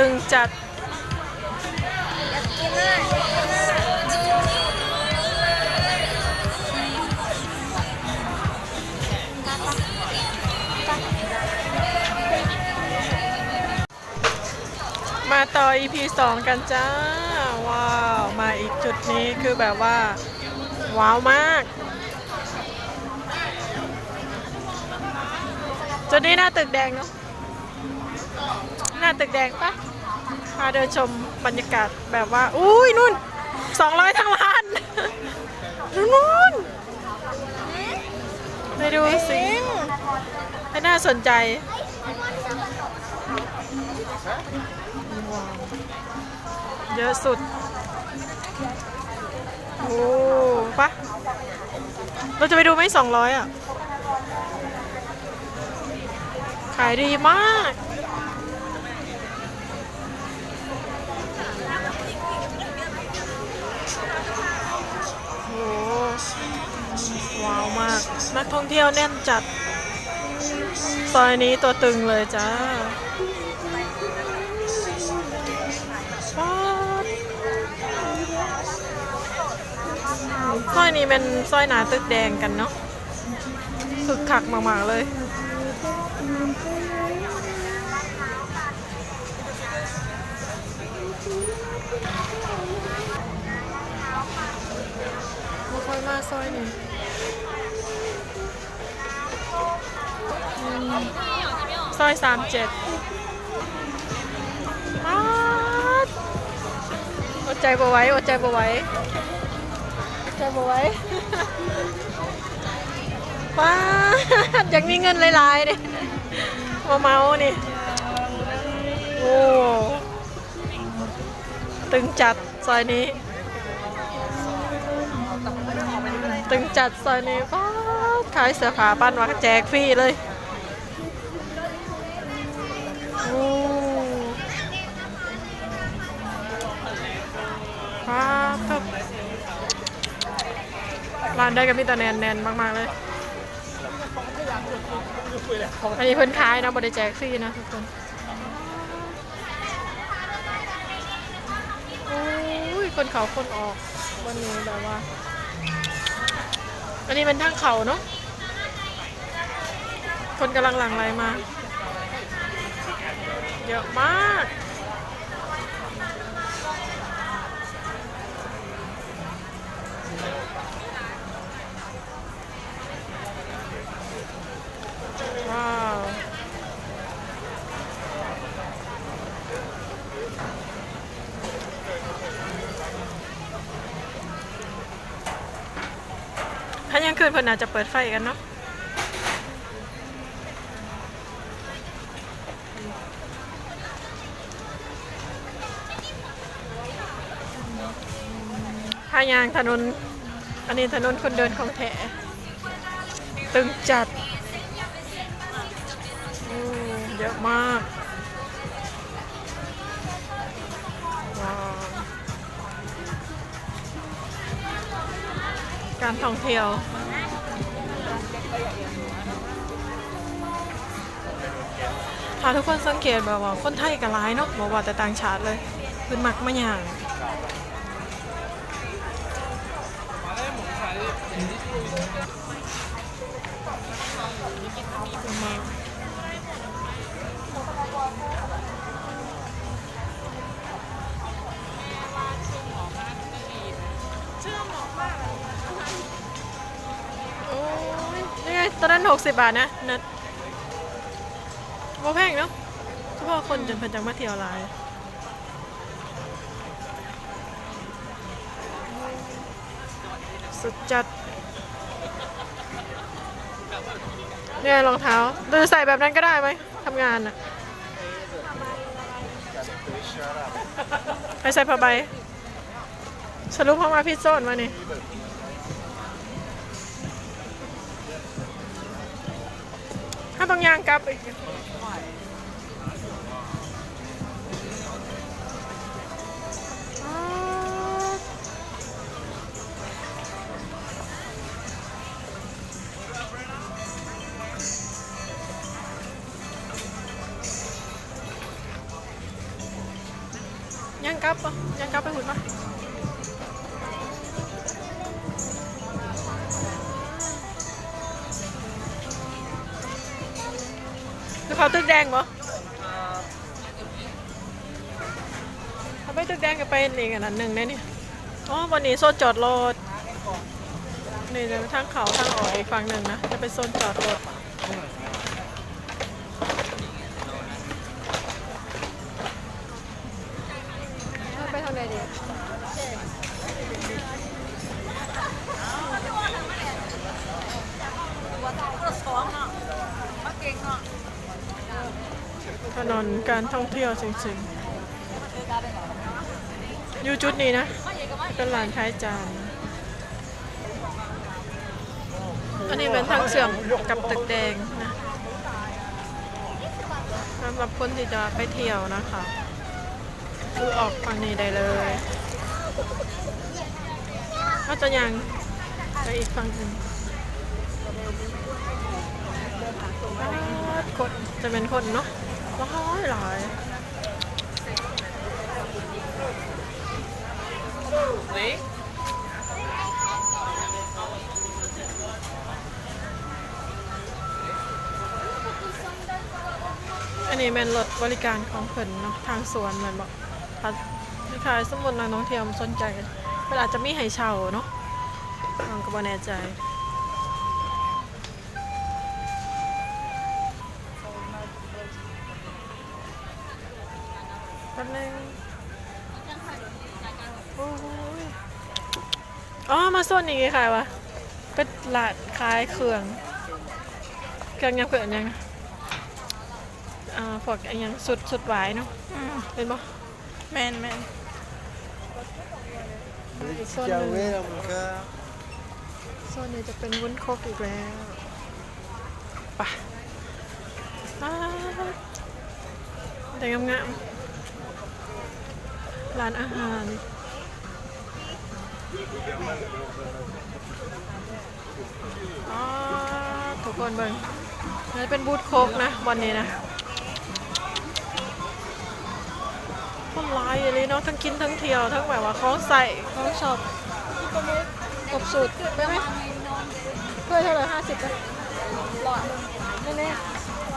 ตึงจัด มาต่อ EP 2 กันจ้า ว้าว มาอีกจุดนี้คือแบบว่า ว้าวมากจุดนี้หน้าตึกแดงเนาะหน้าตึกแดงปะาเดินชมบรรยากาศแบบว่า อุ้ยนู่น200ทั้งล้านนู่นไปดูสิให้น่าสนใจเยอะสุด โอ้ปะเราจะไปดูไหมสองร้อยอะ ขายดีมาก โอ้ว้าวมาก นักท่องเที่ยวแน่นจัด ซอยนี้ตัวตึงเลยจ้าป๊าดสร้อยนี้เป็นสร้อยหนาตึกแดงกันเนาะคึกคักมากๆเลยไม่ค่อยมาสร้อยนี่ อืมสร้อยสามเจ็ดป๊าอดใจบ่ไหว้อดใจบ่ไหว้อดใจบ่ไหว้ป้าอยากมีเงินหลายๆดิมาเมานี่ โอ้ ตึงจัดซอยนี้ ตึงจัดซอยนี้ป้า ขายเสื้อผ้าปั้นวักแจกฟรีเลยโอ้ครับครับร้านได้กับมีแต่แน่นๆมากๆเลย อันนี้เพิ่นขายนะบริแจกฟรีนะทุกคนโอ้ยคนเขาคนออกวันนี้แบบว่า อันนี้เป็นทางเขาเนาะ คนกำลังหลั่งไหลมา เยอะมาก ว้าว ถ้ายังคืนเพิ่นอาจจะเปิดไฟกันเนาะ พายางถนน อันนี้ถนนคนเดินของแถตึงจัดเยอะมากการท่องเที่ยวถ้าทุกคนสังเกตแบบว่าคนไทยกับร้ายเนาะบอกว่าแต่ต่างชาติเลย คือมักมาอย่าง มาก โอ้ยนี่ไงตอนนั้นหกสิบบาทนะนัดว่าแพงเนาะเฉพาะคนจนเพันจังมาเที่ยวหลาย สุดจัด เนี่ยรองเท้าดูใส่แบบนั้นก็ได้ไหมทำงานอะไปใส่ผ้าใบสรุปเข้ามาพิซโซนมานี่ถ้าต้องยางกลับอีก กลับปะยังกลับไปหุ่นปะคือเขาตึกแดงปะเขาไปตึกแดงกันไปนี่กันนั้นหนึ่งได้นี่อ๋อวันนี้โซนจอดรถนี่จะทางเขาทางออกอีกฝั่งหนึ่งนะ จะเป็นโซนจอดรถ ถนนการท่องเที่ยวจริงๆอยู่จุดนี้นะเป็นร้านขายจาน อันนี้เป็นทางเสื่อมกับตึกแดงนะสำหรับคนที่จะไปเที่ยวนะคะ คือออกฝั่งนี้ได้เลยก็จะยังไปอีกฝั่งหนึ่งคนจะเป็นคนเนาะร้อยหลายอันนี้เป็นรถบริการของเพิ่นเนาะทางสวนเหมันบอก ถ้าคล้ายสมมุตินักท่องเทียวสนใจมันอาจจะมีให้เช่าเนาะน้องก็บ่แน่ใจแป๊บนึงอ๋อ มาโซนนี้ขายวะเป็นหลาดขายเครื่องเครื่องยังเผื่อยังอ่าพวกยังสุดสุดหวายเนาะเป็นปะ แมนแมนอีกโซนหนึ่ง Jauh lah muka. โซนนี้จะเป็นวุ้นโคกอีกแล้วไปอ่าแต่งามๆร้านอาหารอ๋อทุกคนเบิ่งนี่เป็นบูธโคกนะวันนี้นะ คนร้ายอย่างนี้เนาะทั้งกินทั้งเที่ยวทั้งแบบว่าของใส่ของชอบครบสูตรได้ไหมเพื่อเท่าไหร่ห้าสิบนะหลอดแน่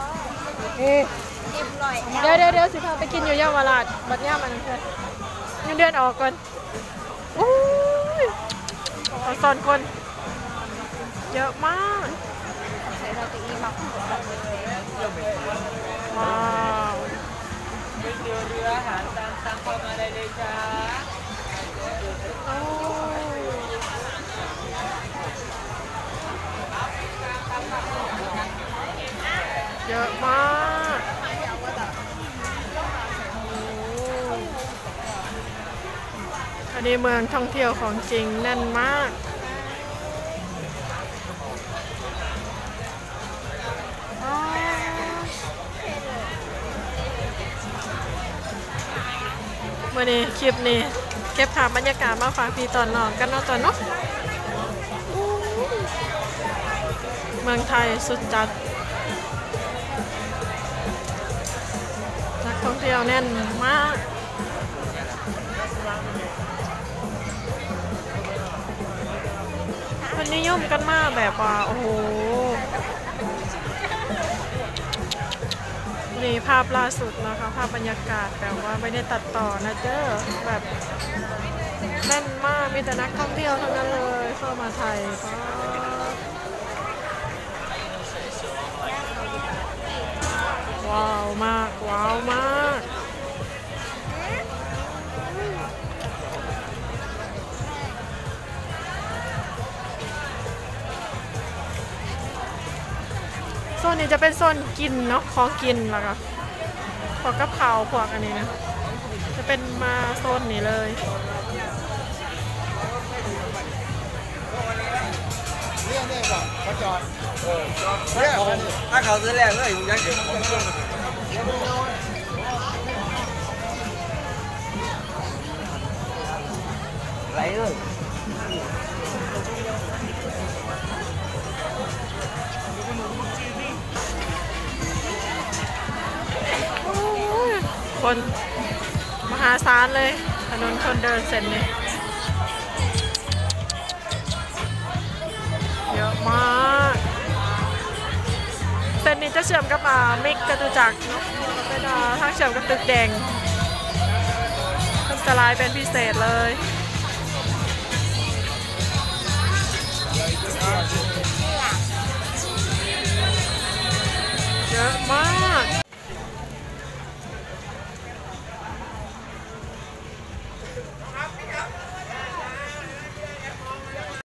ๆเอ๊ะเดี๋ยวเดี๋ยวเดี๋ยวสิพาไปกินอยู่เยาวราชบัดย่ามันเพื่อนเงินเดือนออกก่อนอุ้ยขอสอนคน เยอะมากว้าว ก๋วยเตี๋ยวเรืออาหารตามสั่งเข้ามาได้เลยจ้าโอ้เยอะมากอันนี้เมืองท่องเที่ยวของจริงแน่นมาก เมื่อนี้คลิปนี้ เก็บภาพบรรยากาศมาฝากพี่ตอนนอนกันเนาะตอนเนาะอู้เมืองไทยสุดจัดนักท่องเที่ยวแน่นมากคนนิยมกันมากแบบว่าโอ้โห นี่ภาพล่าสุดนะคะภาพบรรยากาศแบบว่าไม่ได้ตัดต่อนะเจ้อแบบแน่นมากมีแต่นักท่องเที่ยวทั้งนั้นเลยเข้ามาไทยว้าวมากว้าวมาก โซนนี้จะเป็นโซนกินเนาะของกินแล้วก็พวกกับข้าพวกอันนี้นะจะเป็นมาโซนนี้เลย Ni ni bang, kacau. Ya, ni. ถ้าเขาซื้อแรงเลยยังเก็บไหลเลย คน มหาศาลเลยถนนคนเดินเส้นนี้เยอะมากเส้นนี้จะเชื่อมกับอ่ามิกจตุจักรเป็นอ่าทางเชื่อมกับตึกแดงทำะลายเป็นพิเศษเลยเยอะมาก